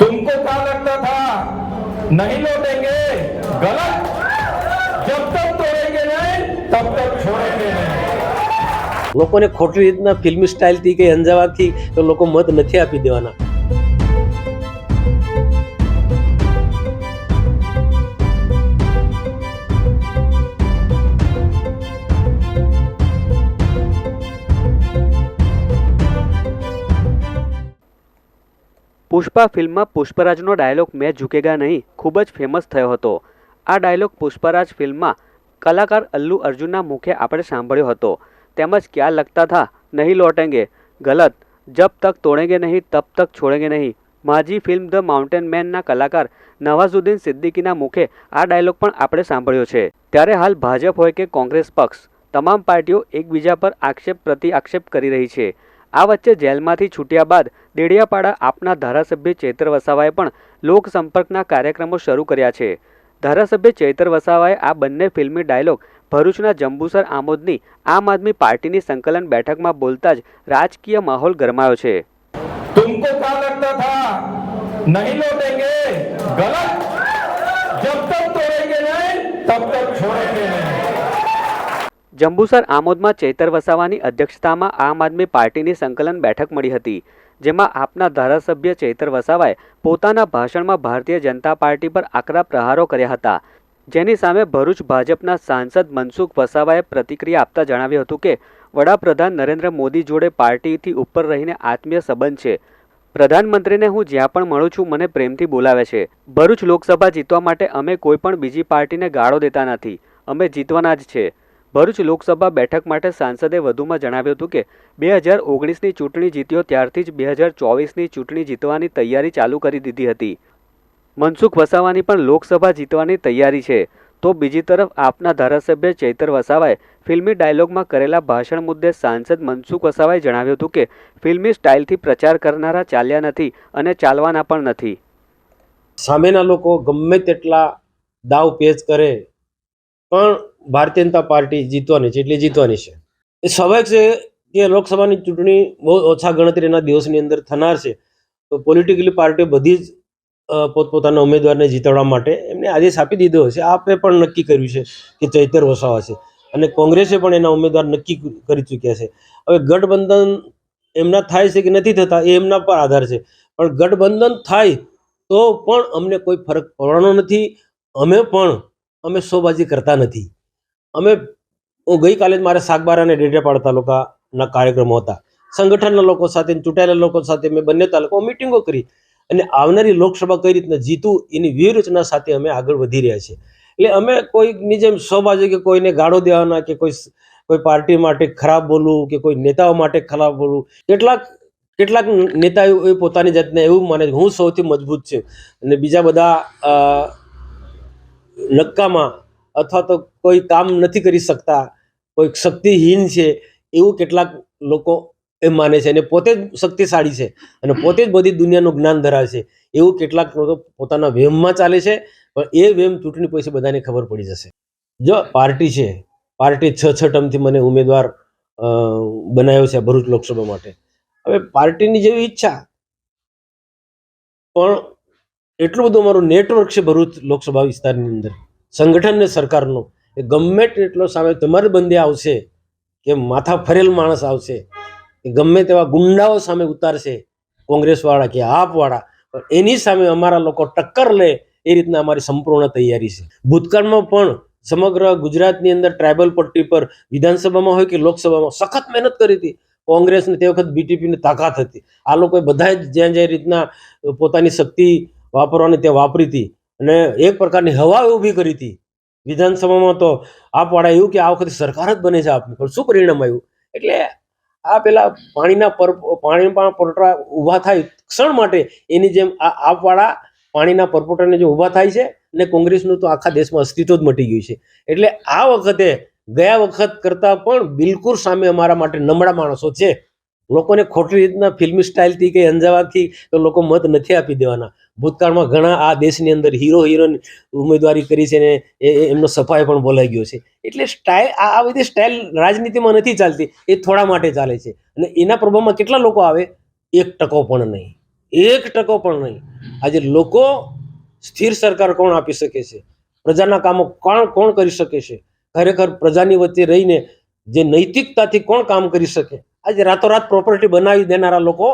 तुमको क्या लगता था नहीं लौटेंगे गलत जब तक तोड़ेंगे नहीं तब तक छोड़ेंगे नहीं લોકોને ખોટી રીતના ફિલ્મી સ્ટાઇલથી કે અંજાવાથી તો લોકો મત નથી આપી દેવાના પુષ્પા ફિલ્મમાં પુષ્પરાજનો ડાયલોગ મેં ઝૂકેગા નહીં, ખૂબ જ ફેમસ થયો હતો. આ ડાયલોગ પુષ્પરાજ ફિલ્મમાં કલાકાર અલ્લુ અર્જુનના મુખે આપણે સાંભળ્યો હતો. તેમજ ક્યાં લગતા થા, નહીં લોટેંગે, ગલત, જબ તક તોડેંગે નહીં, તબ તક છોડેંગે નહીં. માજી ફિલ્મ ધ માઉન્ટેન મેનના કલાકાર નવાઝુદ્દીન સિદ્દીકીના મુખે આ ડાયલોગ પણ આપણે સાંભળ્યો છે. ત્યારે હાલ ભાજપ હોય કે કોંગ્રેસ પક્ષ, તમામ પાર્ટીઓ એકબીજા પર આક્ષેપ પ્રતિ આક્ષેપ કરી રહી છે. આ વચ્ચે જેલમાંથી છૂટ્યા બાદ દેડિયાપાડા આપના ધારાસભ્ય ચૈત્ર વસાવાએ પણ લોકસંપર્કના કાર્યક્રમો શરૂ કર્યા છે ધારાસભ્ય ચૈત્ર વસાવાએ આ બંને ફિલ્મી ડાયલોગ ભરૂચના જંબુસર આમોદની આમ આદમી પાર્ટીની સંકલન બેઠકમાં બોલતા જ રાજકીય માહોલ ગરમાયો છે तुमको क्या लगता था नहीं लौटेंगे गलत जब तक तोड़ेंगे नहीं तब तक छोड़ेंगे नहीं જંબુસર આમોદમાં ચેતર વસાવાની અધ્યક્ષતામાં આમ આદમી પાર્ટીની સંકલન બેઠક મળી હતી, જેમાં આપના ધારાસભ્ય ચેતર વસાવાએ પોતાના ભાષણમાં ભારતીય જનતા પાર્ટી પર આકરા પ્રહારો કર્યા હતા. જેની સામે ભરૂચ ભાજપના સાંસદ મનસુખ વસાવાએ પ્રતિક્રિયા આપતા જણાવ્યું હતું કે, વડાપ્રધાન નરેન્દ્ર મોદી જોડે પાર્ટીથી ઉપર રહીને આત્મીય સંબંધ છે. પ્રધાનમંત્રીને હું જ્યાં પણ મળું છું મને પ્રેમથી બોલાવે છે. ભરૂચ લોકસભા જીતવા માટે અમે કોઈ પણ બીજી પાર્ટીને ગાળો દેતા નથી. અમે જીતવાના જ છે. ભરૂચ લોકસભા બેઠક માટે સાંસદે વધુમાં જણાવ્યું હતું કે, બે હજાર ઓગણીસની ચૂંટણી જીત્યો ત્યારથી જ બે હજાર ચોવીસની ચૂંટણી જીતવાની તૈયારી ચાલુ કરી દીધી હતી. મનસુખ વસાવાની પણ લોકસભા જીતવાની તૈયારી છે. તો બીજી તરફ આપના ધારાસભ્ય ચૈતર વસાવાએ ફિલ્મી ડાયલોગમાં કરેલા ભાષણ મુદ્દે સાંસદ મનસુખ વસાવાએ જણાવ્યું હતું કે, ફિલ્મી સ્ટાઇલથી પ્રચાર કરનારા ચાલ્યા નથી અને ચાલવાના પણ નથી. સામેના લોકો ગમે તેટલા દાવ પેચ કરે, પણ ભારતીય જનતા પાર્ટી જીતવાની છે, એટલે જીતવાની છે. એ સ્વાભાવિક છે કે લોકસભાની ચૂંટણી બહુ ઓછા ગણતરીના દિવસની અંદર થનાર છે, તો પોલિટિકલી પાર્ટીઓ બધી જ પોતપોતાના ઉમેદવારને જીતાડવા માટે એમને આદેશ આપી દીધો છે આપે પણ નક્કી કર્યું છે કે ચૈતર વસાવા છે અને કોંગ્રેસે પણ એના ઉમેદવાર નક્કી કરી ચૂક્યા છે. હવે ગઠબંધન એમના થાય છે કે નથી થતા એ એમના પર આધાર છે. પણ ગઠબંધન થાય તો પણ અમને કોઈ ફરક પડવાનો નથી. અમે પણ અમે સોબાજી કરતા નથી. અમે હું ગઈકાલે જ મારે સાગબારા અને ડેડિયાપાડા તાલુકાના કાર્યક્રમો હતા. સંગઠનના લોકો સાથે ચૂંટાયેલા લોકો સાથે મેં બંને તાલુકામાં મિટિંગો કરી અને આવનારી લોકસભા કઈ રીતના જીતું એની વ્યૂહરચના સાથે અમે આગળ વધી રહ્યા છીએ. એટલે અમે કોઈની જેમ શોબાજી કે કોઈને ગાળો દેવાના કે કોઈ કોઈ પાર્ટી માટે ખરાબ બોલવું કે કોઈ નેતાઓ માટે ખરાબ બોલવું. કેટલાક કેટલાક નેતાઓ એ પોતાની જાતને એવું માને હું સૌથી મજબૂત છું. અને બીજા બધા નક્કામાં અથવા તો કોઈ કામ નથી કરી શકતા, કોઈ શક્તિહીન છે, એવું કેટલાક લોકો એમ માને છે. અને પોતે જ શક્તિશાળી છે અને પોતે જ બધી દુનિયાનું જ્ઞાન ધરાવે છે. એવું કેટલાક લોકો પોતાના વેમમાં ચાલે છે, પણ એ વેમ ચૂંટણી પછી બધાને ખબર પડી જશે. જો પાર્ટી છે, પાર્ટી છ છ ટર્મથી મને ઉમેદવાર બનાવ્યો છે ભરૂચ લોકસભા માટે. હવે પાર્ટીની જેવી ઈચ્છા, પણ એટલું બધું અમારું નેટવર્ક છે ભરૂચ લોકસભા વિસ્તારની અંદર. સંગઠન ને સરકારનો, એ ગમે તેટલો સામે તમારે બંદી આવશે, કે માથા ફરેલ માણસ આવશે કે ગમે તેવા ગુંડાઓ સામે ઉતારશે, કોંગ્રેસવાળા કે આપવાળા એની સામે અમારા લોકો ટક્કર લે, એ રીતના અમારી સંપૂર્ણ તૈયારી છે. ભૂતકાળમાં પણ સમગ્ર ગુજરાતની અંદર ટ્રાયબલ પટ્ટી પર વિધાનસભામાં હોય કે લોકસભામાં સખત મહેનત કરી હતી. કોંગ્રેસને તે વખત બીટીપીની તાકાત હતી. આ લોકોએ બધા જ જ્યાં જ્યાં રીતના પોતાની શક્તિ વાપરવાની તે વાપરી હતી. અને એક પ્રકારની હવા ઊભી કરી હતી. વિધાનસભામાં તો આપવાળા એવું કે આ વખતે સરકાર જ બને છે આપની પણ શું પરિણામ આવ્યું? એટલે આ પેલા પાણીના પર પાણીમાં પરપોટા ઊભા થાય ક્ષણ માટે એની જેમ આ આપવાળા પાણીના પરપોટાને જે ઊભા થાય છે અને કોંગ્રેસનું તો આખા દેશમાં અસ્તિત્વ જ મટી ગયું છે. એટલે આ વખતે ગયા વખત કરતાં પણ બિલકુલ સામે અમારા માટે નબળા માણસો છે. લોકોને ખોટી રીતના ફિલ્મી સ્ટાઇલથી કે અંજાવાથી લોકો મત નથી આપી દેવાના. ભૂતકાળમાં ઘણા આ દેશની અંદર હીરો હિરોઈન ઉમેદવારી કરી છે ને એ એમનો સફાઈ પણ બોલાઈ ગયો છે. એટલે સ્ટાઇલ આ બધી સ્ટાઇલ રાજનીતિમાં નથી ચાલતી, એ થોડા માટે ચાલે છે. અને એના પ્રભાવમાં કેટલા લોકો આવે? એક ટકો પણ નહીં. એક ટકો પણ નહીં. આજે લોકો સ્થિર સરકાર કોણ આપી શકે છે? પ્રજાના કામો કોણ કોણ કરી શકે છે? ખરેખર પ્રજાની વચ્ચે રહીને જે નૈતિકતાથી કોણ કામ કરી શકે? આજે રાતોરાત પ્રોપર્ટી બનાવી દેનારા લોકો